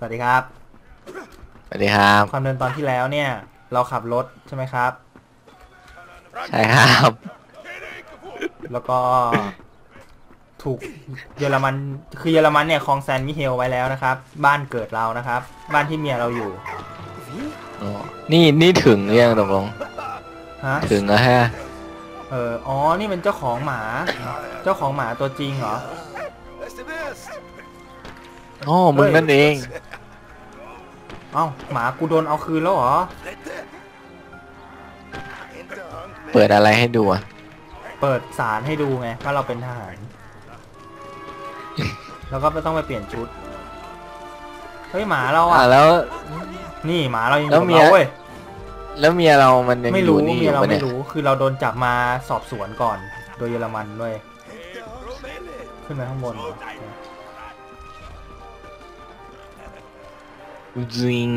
สวัสดีครับ สวัสดีครับ ความเดินตอนที่แล้วเนี่ย เราขับรถใช่ไหมครับ ใช่ครับ แล้วก็ ถูกเยอรมันคือเยอรมันเนี่ยครองแซนมิเฮลไว้แล้วนะครับ บ้านเกิดเรานะครับ บ้านที่เมียเราอยู่อ๋อนี่นี่ถึงหรือยังตกลง ฮะถึงแล้วฮะ เอออ๋อ นี่เป็นเจ้าของหมา เจ้าของหมาตัวจริงเหรอโอ้มึงนั่นเอง เอ้าหมากูโดนเอาคืนแล้วเหรอ เปิดอะไรให้ดูอะ เปิดสารให้ดูไงว่าเราเป็นทหาร แล้วก็ไม่ต้องไปเปลี่ยนชุด เฮ้ยหมาเราอะ อะแล้ว นี่หมาเรายังอแล้วยู่กับเมีย เราเว้ย แล้วเมียเรามันยังไม่อรู้ยู่นี่อเมียยู่เราปะเนี่ไม่ยรู้ คือเราโดนจับมาสอบสวนก่อน โดยเยอรมันด้วย ขึ้นไปข้างบนเหรอ จริง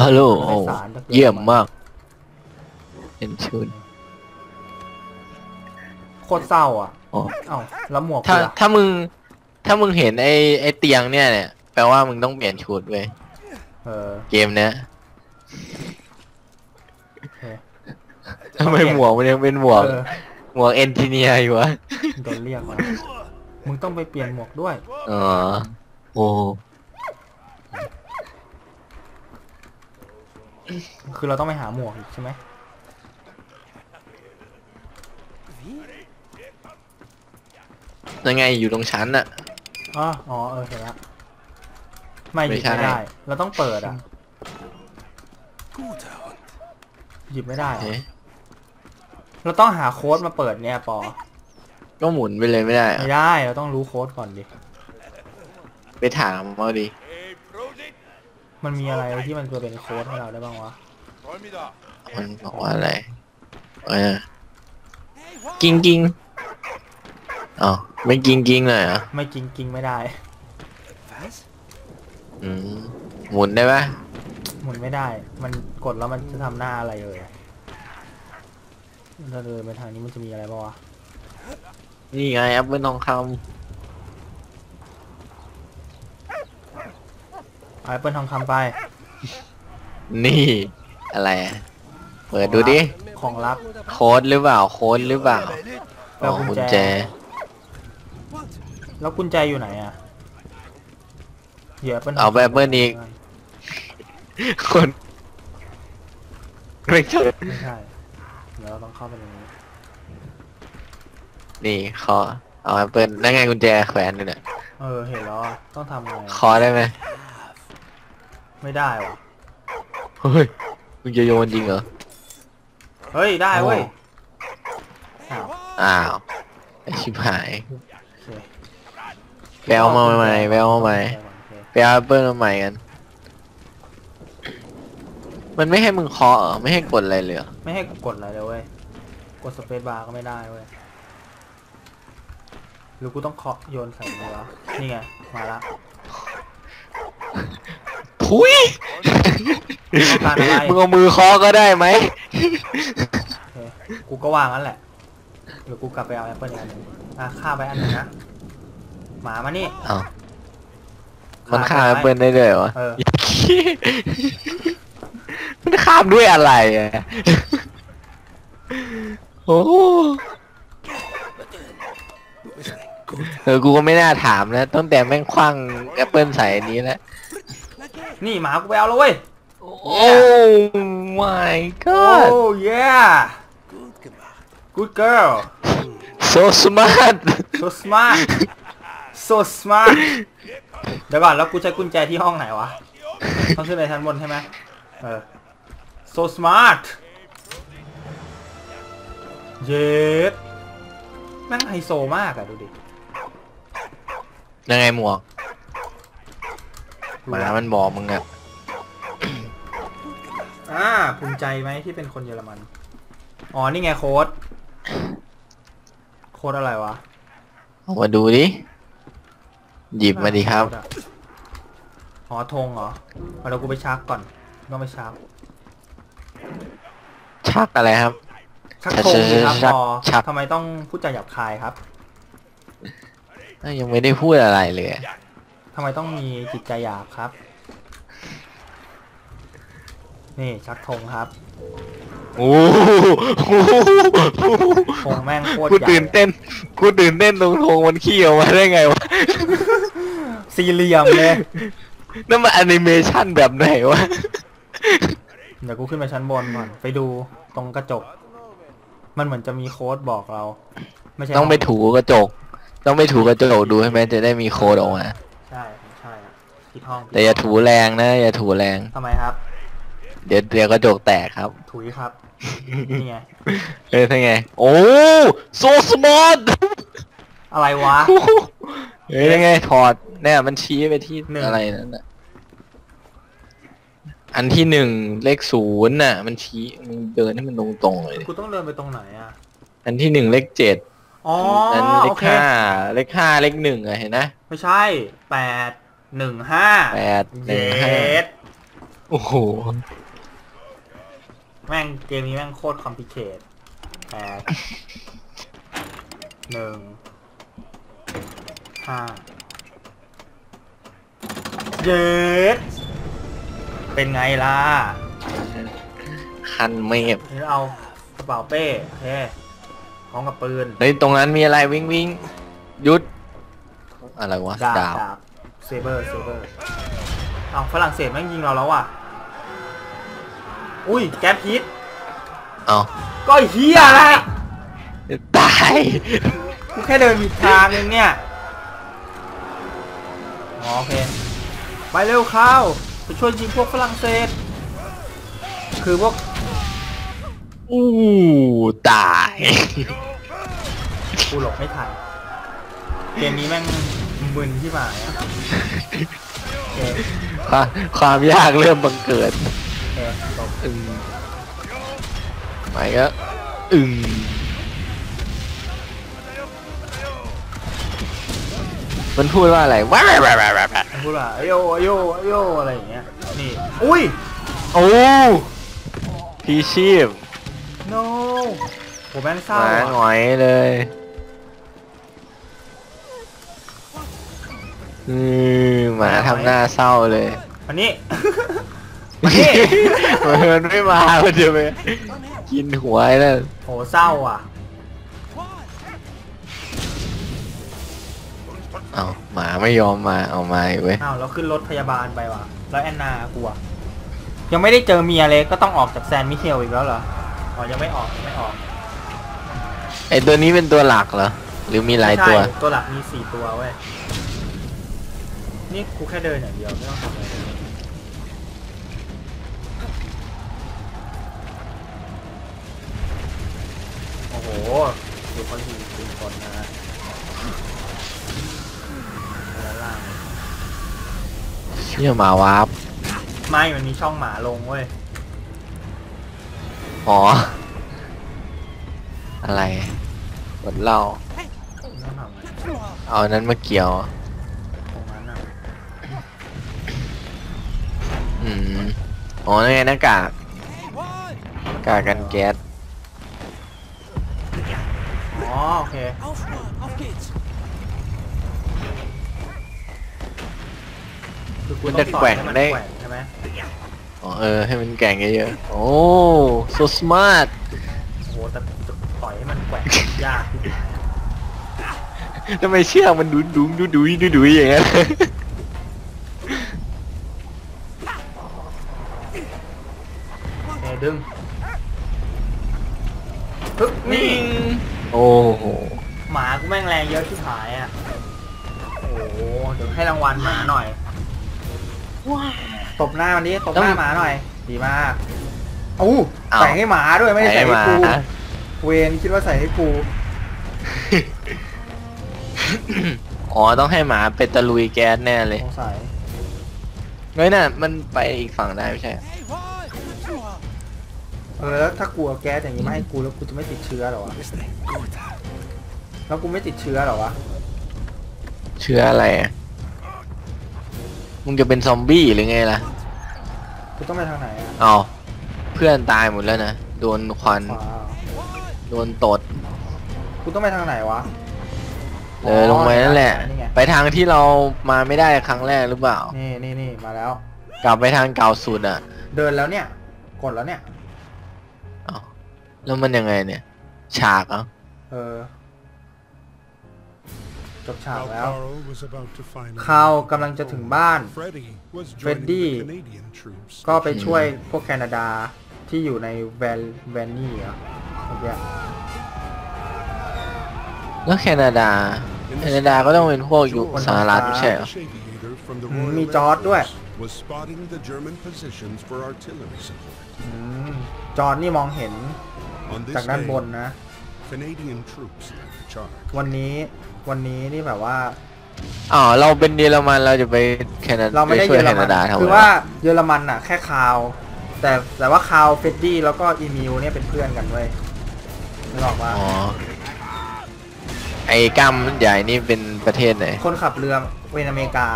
ฮัลโหลโอ้เยี่ยมมากเป็นชุดโคตรเศร้าอะอ๋อเอ้าแล้วหมวกถ้ากูล่ะถ้ามึง ถ้ามึงเห็นไอ้ไอ้เตียงเนี่ยเนี่ย แปลว่ามึงต้องเปลี่ยนชุดเว้ยเออ เกมเนี้ยโอเคทำไมหมวกมันยังเป็นหมวกเออหมวกเอนจิเนียร์อยู่วะโดนเรียกมา มึงต้องไปเปลี่ยนหมวกด้วยอ๋อโอ้คือเราต้องไปหาหมวกอีกใช่ไหมยังไงอยู่ตรงชั้นอะอ๋ออ๋อเออเห็นละไม่หไม่ยิบใช่ไม่ได้ เราต้องเปิดอะ หยิบไม่ได้อะเอ๊ะเราต้องหาโค้ดมาเปิดเนี่ยปอ ก็หมุนไปเลยไม่ได้เหรไม่อได้ เราต้องรู้โค้ดก่อนดิ ไปถามเขาดิมันมีอะไรที่มันจะเป็นโค้ดให้เราได้บ้างวะ มันบอกว่าอะไร เออกิ้งกิ้งอ๋อไม่กิ้งกิ้งเลยเหรอไม่กิงกิงไม่ได้ อืมหมุนได้ปะหมุนไม่ได้ มันกดแล้วมันจะทำหน้าอะไรเลยถ้าเดินไปทางนี้มันจะมีอะไรบ้างวะ นี่ไงแอปเปิลทองคเอาแอปเปิลทองคำไปำนี่ อะไรอะเปิดดูดิ ของลับ โค้ดหรือเปล่า โค้ดหรือเปล่าแปลอ๋อกุญกุญแจ แจ แล้วกุญแจอยู่ไหนอะเหยื่อแอปเปิลทงเอาไปแอปเปิลอีก คนไม่ใช่ไม่ใช่เดี๋ยวเราต้องเข้าไปในนี้ นี่ขอเอาแอปเปิลนั่นไงกุญแจแขวนอยู่เนี่ยเออ เห็นแล้วอะต้องทำไงขอได้ไหมไม่ได้วะเฮ้ยมึงจะโยนจริงเหรอ เฮ้ย ได้เว้ยโอ้อ้าวอ้าวไอชิบหายโอเคไปเอามาใหม่ไปเอามาใหม่โอเคไปเอาแอปเปิลมาใหม่กัน มันไม่ให้มึงเคาะเหรอไม่ให้กดอะไรเลยเหรอไม่ให้กดอะไรเลยเว้ย กดสเปซบาร์ก็ไม่ได้เว้ย หรือกูต้องเคาะโยนใส่มือวะนี่ไง มาละทุยต้องการอะไรมึงเอามือเคาะก็ได้ไหมโอเคกูก็วางนั่นแหละเดี๋ยวกูกลับไปเอาแอปเปิลอีกอันหนึงอะฆ่าไปอันหนึงนะ หมามานี่อ้าวมันข้ามแอปเปิลได้เลยเหรอ เออ มันข้ามด้วยอะไรอะโอ้โห เออกูก็ไม่น่าถามนะตั้งแต่แม่งคว้างแอปเปิลใส่อันนี้แล้วนี่หมากูไปเอาแล้วเว้ย โอ้ my โอ้ god yeah good girl so smart so smart so smart เดี๋ยวก่อนแล้วกูใช้กุญแจที่ห้องไหนวะต้องขึ้นไปชั้นบนใช่ไหมเออ so smart เย็ดแม่งไฮโซมากอะดูดิ ยังไงหมวกหมามันบอกมึงอะอ่าภูมิใจไหมที่เป็นคนเยอรมัน อ๋อ นี่ไงโค้ด โค้ดอะไรวะเอามาดูดิ หยิบมาดิครับโดอะอ๋อธงเหรอเอาเดี๋ยวกูไปชักก่อน ต้องไปชัก ชักอะไรครับชักธงสิครับชักพอชักทำไมต้องพูดจาหยาบคายครับ เอ้ยยังไม่ได้พูดอะไรเลย ทำไมต้องมีจิตใจหยาบครับ นี่ชักธงครับโอ้โหธงแม่งโคตรกูใหญ่ตื่นเต้นกูตื่นเต้นตรงธงมันขี้ออกมาได้ไงวะ สี่เหลี่ยมเลยนั่นมันแอนิเมชันแบบไหนวะ เดี๋ยวกูขึ้นไปชั้นบนก่อนไปดูตรงกระจก มันเหมือนจะมีโค้ดบอกเรา ไม่ใช่ต้องไปถูกระจก ต้องไปถูกระจกดูใช่ไหมจะได้มีโค้ดออกมาใช่ใช่อะที่ห้องแต่อย่าถูแรงนะ อย่าถูแรง ทำไมครับ เดี๋ยวเดี๋ยวกระจกแตกครับ ถุยครับ นี่ไง เออทั้งไง โอ้ so smart อะไรวะ เฮ้ยยังไงถอดเนี่ยมันชี้ไปที่หนึ่ง อะไรนั่นน่ะอันที่หนึ่งเลขศูนย์น่ะ มันชี้มึงเดินให้มันตรงๆเลยดิกูต้องเดินไปตรงไหนอะ อันที่หนึ่งเลขเจ็ด อ๋ออันเลโอขเค ห้าเลขห้าเลขหนึ่งอะเห็นนะไม่ใช่แปดหนึ่งห้าแปดหเยนึ่งห้าดโอ้โหแม่งเกมนี้แม่งโคตรคอมพลิเคทแปดหนึ่งห้าเยดเป็นไงล่ะคันเมฟนี่เอากระเป๋าเป้โอเค พร้อมกับปืน เฮ้ยตรงนั้นมีอะไรวิ่งวิ่งหยุด อะไรวะดาบดาบดาบเซเบอร์เซเบอร์เอาฝรั่งเศสแม่งยิงเราแล้วอะ อุ้ยแก๊ปฮิตเอาก็เฮียอะไรตายกูแค่เดินผิดทางเองเนี่ยอ๋อโอเค ไปเร็วเข้าไปช่วยยิงพวกฝรั่งเศส คือพวกอู้ตาย กูหลบไม่ทัน เกมนี้แม่งมึนที่หมายอะโอเคความความยากเริ่มบังเกิด โอเคหลบอึงไปก็อึงมันพูดว่าอะไรว้าวว้าวว้าวว้าวว้าวมันพูดว่าโยโยโยอะไรอย่างเงี้ย นี่ อุ้ย โอ้พีชีพ no ผมแม่งเศร้าหมาอะหงอยเลยอืมหมาทำหน้าเศร้าเลยอันนี้อันนี้มันไม่มามันจะไปกินหัวไอ้นั่นโหเศร้าอะ เอาหมาไม่ยอมมาเอามาอีกเว้ยอ้าวแล้วขึ้นรถพยาบาลไปว่ะ แล้วแอนนากลัว ยังไม่ได้เจอเมียเลยก็ต้องออกจากแซนมิเชลอีกแล้วเหรอ อ๋อ ยังไม่ออกยังไม่ออก ไอตัวนี้เป็นตัวหลักเหรอ หรือมีหลายตัว ใช่ตัวหลักมีสี่ตัวเว้ย นี่กูแค่เดินอย่างเดียวไม่ต้องทำอะไรเลยโอ้โหดูคนยิงปืนคนนะแล้วล่างเชื่อหมาวาร์ปไม่มันมีช่องหมาลงเว้ย อ๋อ อะไร กดเหล่าไม่ต้องทำอะไรเอาอันนั้นมาเกี่ยว ตรงนั้นอะอืมอ๋อนี่ไงหน้ากากหน้ากากกันแก๊สอ๋อโอเคคือกูต้องสอนให้มันแกว่งใช่ไหมอ๋อเออให้มันแกร่งเยอะๆโอ้ so smart โอ้โหแต่จะปล่อยให้มันแกว่ง ยากที่สุดทำไมเชือกมันดุนดุงดุดุยดุดุยอย่างนั้นโอเคดึงฮึบนี่โอ้โหหมากูแม่งแรงเยอะที่หายอะโอ้โหเดี๋ยวให้รางวัลหมาหน่อยตบหน้ามันดิตบหน้าหมาหน่อย ดีมากอู้เอาใส่ให้หมาด้วยไม่ได้ใส่ให้กูหมา เวนคิดว่าใส่ให้กู อ๋อต้องให้หมาเป็นตะลุยแก๊สแน่เลยสงสัยเฮ้ยน่ะมันไปอีกฝั่งได้ไม่ใช่ เออแล้วถ้ากูเอาแก๊สอย่างนี้มาให้กูแล้วกูจะไม่ติดเชื้อเหรอวะ แล้วกูไม่ติดเชื้อเหรอวะ เชื้ออะไรอะมึงจะเป็นซอมบี้หรือไงล่ะ กูต้องไปทางไหนอะเอาเพื่อนตายหมดแล้วนะ โดนควัน ขวาเหรอ โดนตดกูต้องไปทางไหนวะเลยลงไปนั่นแหละ นี่ไงไปทางที่เรามาไม่ได้ครั้งแรกหรือเปล่า นี่นี่นี่มาแล้ว กลับไปทางเก่าสุดอะเดินแล้วเนี่ย กดแล้วเนี่ย เอ้าแล้วมันยังไงเนี่ย ฉากเหรอเออ จบฉากแล้ว Alvaro was about to find เขากำลังจะถึงบ้าน Freddy was Freddy joining the Canadian troops. ก็ไปช่วยพวกแคนาดาที่อยู่ในแวนแวนนี่เหรอเมื่อกี้แล้วแคนาดา แคนาดาก็ต้องเป็นพวกอยู่สหรัฐไม่ใช่เหรอ British aviator from the อืม Royal มี Air จอร์ดด้วย Force was spotting the German positions for artillery support. อืมจอร์นนี่มองเห็น On จาก this ด้านบน day, นะ Canadian troops led the charge. วันนี้วันนี้นี่แบบว่าอ๋อเราเป็นเยอรมันเราจะไปแคนาดาเราไม่ได้ปช่วเยยอรแคมันานดาทำไมคือว่าเยอรมันอะแค่คาว แต่แต่ว่าคาวเฟดดี้แล้วก็อีมิวเนี่ยเป็นเพื่อนกันเว้ย นึกออกว่า อ๋อ ไอ้กล้ามใหญ่นี่เป็นประเทศไหน คนขับเรือเป็นอเมริกา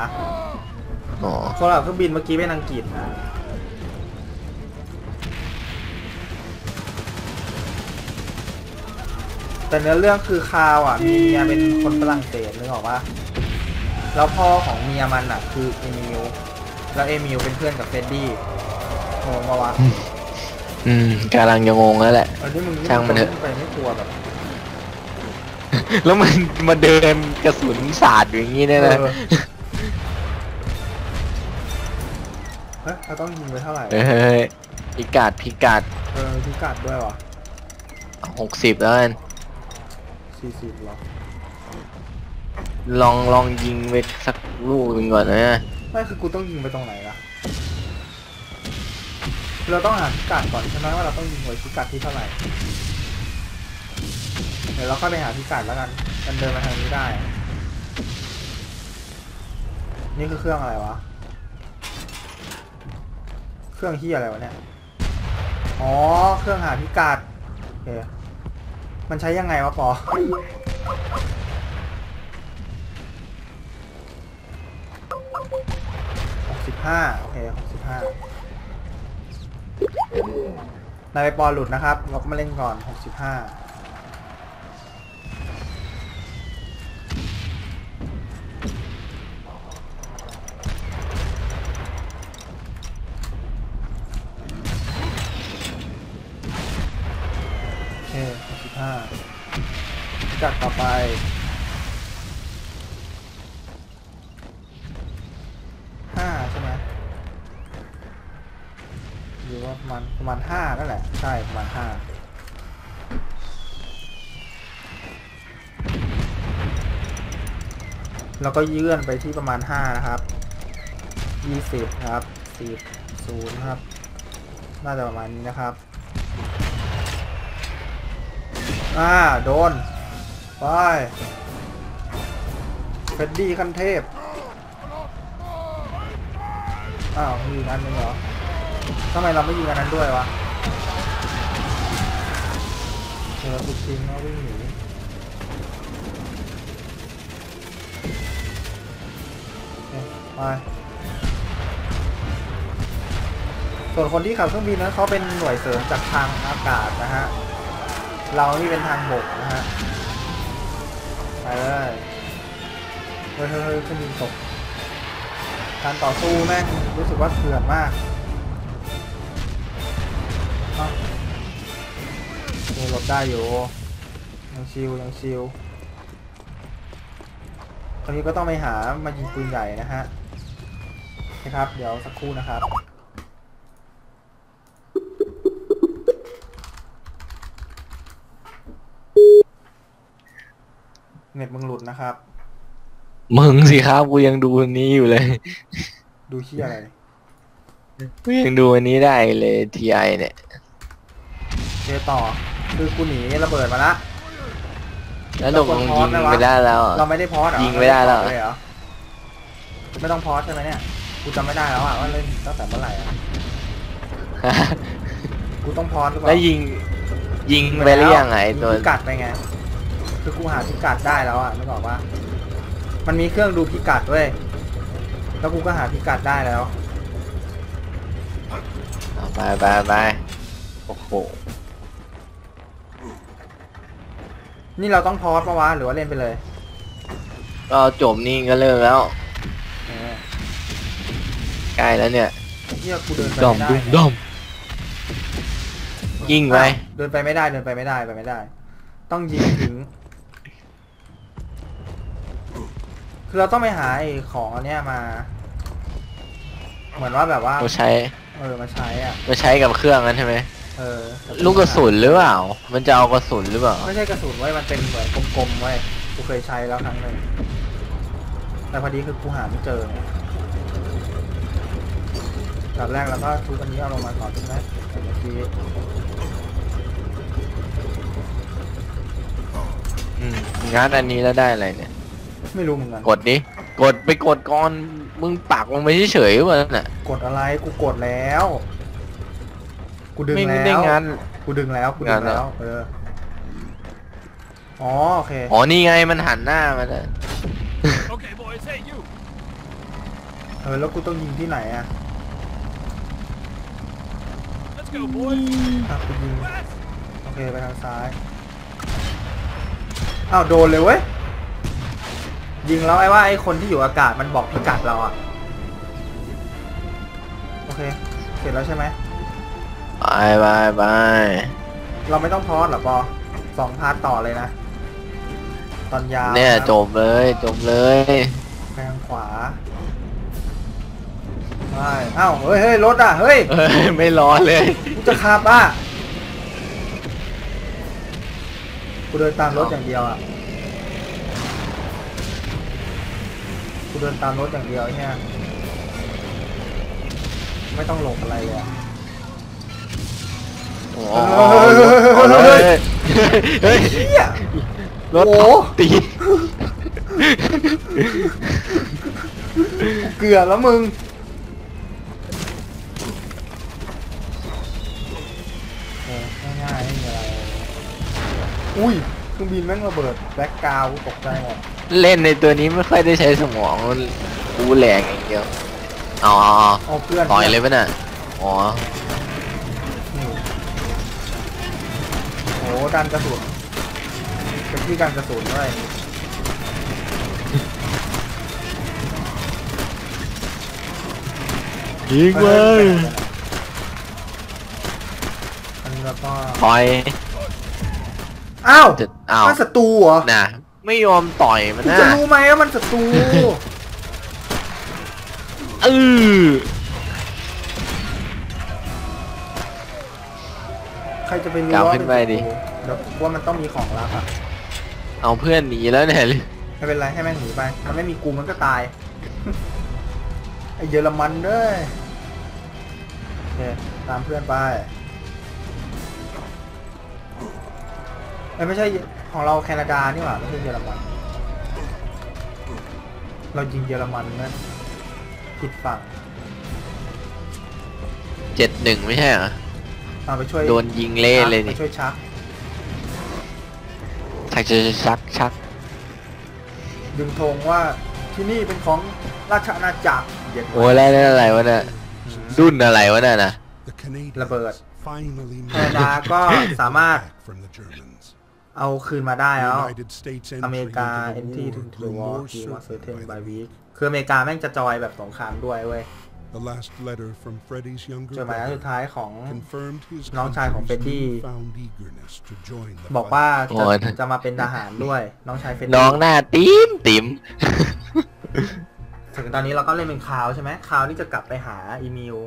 อ๋อ คนขับเครื่องบินเมื่อกี้เป็นอังกฤษนะแต่เนื้อเรื่องคือคาวอะมีเมียเป็นคนฝรั่งเศสนึกออกว่าแล้วพ่อของเมียมันอะ คือเอมิวแล้วเอมิวเป็นเพื่อนกับเฟดดี้งงปะวะ อืมกำลังจะงงแล้วแหละเออนี่มึงช่างมันเถอะ ไปไม่กลัวแบบแล้วมันมาเดินกระสุนสาดอยู่อย่างนี้เนี่ยนะเออเฮ้ยเราต้องยิงไปเท่าไหร่เฮ้ยพิกัดพิกัดเออพิกัดด้วยวะหกสิบแล้วกันสี่สิบหรอ ลองลองยิงไปสักลูกหนึ่งก่อนนะ ไม่คือกูต้องยิงไปตรงไหนล่ะ เราต้องหาพิกัดก่อนใช่ไหมว่าเราต้องยิงไว้พิกัดที่เท่าไหร่ เดี๋ยวเราค่อยไปหาพิกัดแล้วกัน มันเดินมาทางนี้ได้ นี่คือเครื่องอะไรวะ เครื่องที่อะไรวะเนี่ย อ๋อ เครื่องหาพิกัดโอเคมันใช้ยังไงวะปอหกสิบห้าโอเคหกสิบห้า นายไปปอหลุดนะครับ เราก็มาเล่นก่อน 65 ประมาณประมาณห้านั่นแหละ ใช่ ประมาณห้าแล้วก็ยื่นไปที่ประมาณห้านะครับยี่สิบครับสิบศูนย์ครับ น่าจะประมาณนี้นะครับ อ่า โดน ไปเฟดดี้ขั้นเทพ อ้าว มีอันหนึงเหรอ ทำไมเราไม่ยิงอันนั้นด้วยวะเจอถูกจริงแล้ววิ่งหนีไปส่วนคนที่ขับเครื่องบินนั้นเขาเป็นหน่วยเสริมจากทางอากาศนะฮะ เรานี่เป็นทางบกนะฮะ ไปเลยเฮ้ยเฮ้ยเฮ้ยเครื่องบินตกการต่อสู้แม่งรู้สึกว่าเถื่อนมาก หลบได้อยู่ ยังชิวยังชิวคราวนี้ก็ต้องไปหามายิงปืนใหญ่นะฮะโอเคครับ เดี๋ยวสักครู่นะครับเน็ตมึงหลุดนะครับ มึงสิครับกูยังดูอันนี้อยู่เลย ดูที่อะไรกูยังดูอันนี้ได้เลยทีไอเนี่ยเคต่อ คือกูหนีระเบิดมาละ แล้วตกลงยิงไม่ได้แล้วเหรอเราไม่ได้พอสเหรอยิงไม่ได้แล้วเหรอเลยเหรอไม่ต้องพอสใช่ไหมเนี่ยกูจำไม่ได้แล้วอะว่าเล่นตั้งแต่เมื่อไหร่อะกูต้องพอสหรือเปล่าแล้วยิง ยิงไปหรือยังไงยิงตัว พิกัดไปไงคือกูหาพิกัดได้แล้วอะนึกออกว่ามันมีเครื่องดูพิกัดด้วยแล้วกูก็หาพิกัดได้แล้ว เอาไปไปไปโอ้โห นี่เราต้องพอสปะวะหรือว่าเล่นไปเลยก็จบนี่ก็เลิกแล้วเออใกล้แล้วเนี่ยเฮียกูเดินไปดอมไม่ได้ดุมดอมยิงไปอ้าวเดินไปไม่ได้เดินไปไม่ได้ไปไม่ได้ ต้องยิงถึง คือเราต้องไปหาไอ้ของอันเนี้ยมา เหมือนว่าแบบว่า มาใช้เออมาใช้อะมาใช้กับเครื่องนั้นใช่ไหม เออลูกกระสุนหรือเปล่า มันจะเอากระสุนหรือเปล่า ไม่ใช่กระสุนไว้ยมันเป็นเหมือนกลมๆไว้ยกูเคยใช้แล้วครั้งหนึ่งแต่พอดีคือกูหาไม่เจอไงแบบแรกเราก็ทุบอันนี้เอาลงมาก่อนใช่ไหมเมื่อกี้อืมงัดอันนี้แล้วได้อะไรเนี่ย ไม่รู้เหมือนกัน กดดิ กดไปกดก่อน มึงปักลงไปเฉยๆวะนั่นน่ะ กดอะไรกูกดแล้ว กูดึงไม่แล้วได้งัดกูดึงแล้ว กูดึงังดเหรอ แล้ว เออ อ๋อโอเค อ๋อนี่ไงมันหันหน้ามาแล้ว Okay, boys, hey, you. เออ แล้วกูต้องยิงที่ไหนอะ Let's go, boys. อะกูยิง West. โอเค ไปทางซ้าย อ้าว โดนเลยเว้ย ยิงแล้วไอ้ว่าไอ้คนที่อยู่อากาศมันบอกพิกัดเราอะ โอเค เสร็จแล้วใช่ไหม ไปไปไปเราไม่ต้องพอสหรอปอสองพาร์ทต่อเลยนะ ตอนยาวเนี่ยะจบเลยจบเลยไปทางขวาไปอ้าวเฮ้ยเฮ้ยรถอะ เฮ้ยเอ้ยไม่ร้อนเลยกูจะขับอะกูเดินตามรถอย่างเดียวอะกูเดินตามรถอย่างเดียวเนี่ยไม่ต้องหลบอะไรเลยอะโอ้ เฮ้ยเฮ้ยเฮ้ยเฮียรถโอ้ตีเกือบแล้วมึง เออง่ายๆไม่มีอะไรอุ้ยเครื่องบินแม่งระเบิดแบ็กกราวด์ตกใจหมดเล่นในตัวนี้ไม่ค่อยได้ใช้สมองกูแหลกอย่างเดียวเอาเอเอาเอาเพื่อนต่อยเลยปะน่ะอ๋อ นี่โอ้ดันกระสุนเป็นที่การกระสุนด้วยยิงเฮ้เลยยอันนี้เราก็ต่อยอ้าวจะอ้าวมันศัตรูเหรอน่ะไม่ยอมต่อยมันกูนะจะรู้ไหมว่ามันศัตรู เออ ใครจะไปรู้กล่าวว่าขึ้นไปดิเดี๋ยวว่ามันต้องมีของลับอะ เอาเพื่อนหนีแล้วเนี่ยไม่เป็นไรให้แม่งหนีไป มันไม่มีกูมันก็ตาย ไอเยอรมันเด้ยโอเคตามเพื่อนไปเอ้ยไม่ใช่ของเราแคนาดานี่หว่าไม่ใช่เยอรมัน เรายิงเยอรมันนั่นผิดฝั่งเจ็ดหนึ่งไม่ใช่เหรอ เอาไปช่วยโดนยิงเละเลยไปนี่ช่วยชักชักชักชักชักดึงธงว่าที่นี่เป็นของราชอาณาจักรเย็นโอ้ยแล้วนั่นอะไรวะเนี่ยรุ่นอะไรวะเนี่ยนะ The Canadians ระเบิด finally แคนาดาก็สามารถ back from the Germans. เอาคืนมาได้แล้ว United States อเมริกา entry entry into to the the war war grew he more was certain certain by by the week คืออเมริกาแม่งจะจอยแบบสงครามด้วยเว้ย The last letter from Freddie's จ younger ดหมายนั้นสุด brother ท้ายของ confirmed his น้องชายของ country's เฟรดดี้ newfound eagerness to join the บอก fight. ว่าโอ้จะยจะมาเป็นทหารด้วย น้องชายเฟนน้องหน้าติ๋มติ๋มถึงตอนนี้เราก็เล่นเป็นคาวใช่ไหมคาวนี่จะกลับไปหาอีมิล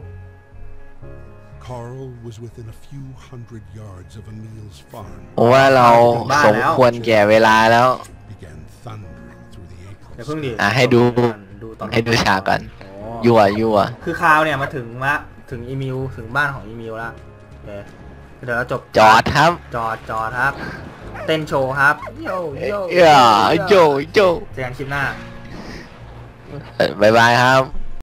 Carl was within a few hundred yards of Emil's farm. ผมว่าเราสมควรแก่เวลาแล้ว Began thundering through the เดี๋ยว April เพิ่งดิอะให้ดูดูตอนให้ดูฉากกันโอ้ ยั่วยั่วคือคาวเนี่ยมาถึงละถึงอีมิลถึงบ้านของอีมิลละโอเคเดี๋ยวเราจบจอดครับ จอดจอดครับ เต้นโชว์ครับโยโยเอ้ยโจโจเจอกันคลิปหน้าเอ่อบายบายครับ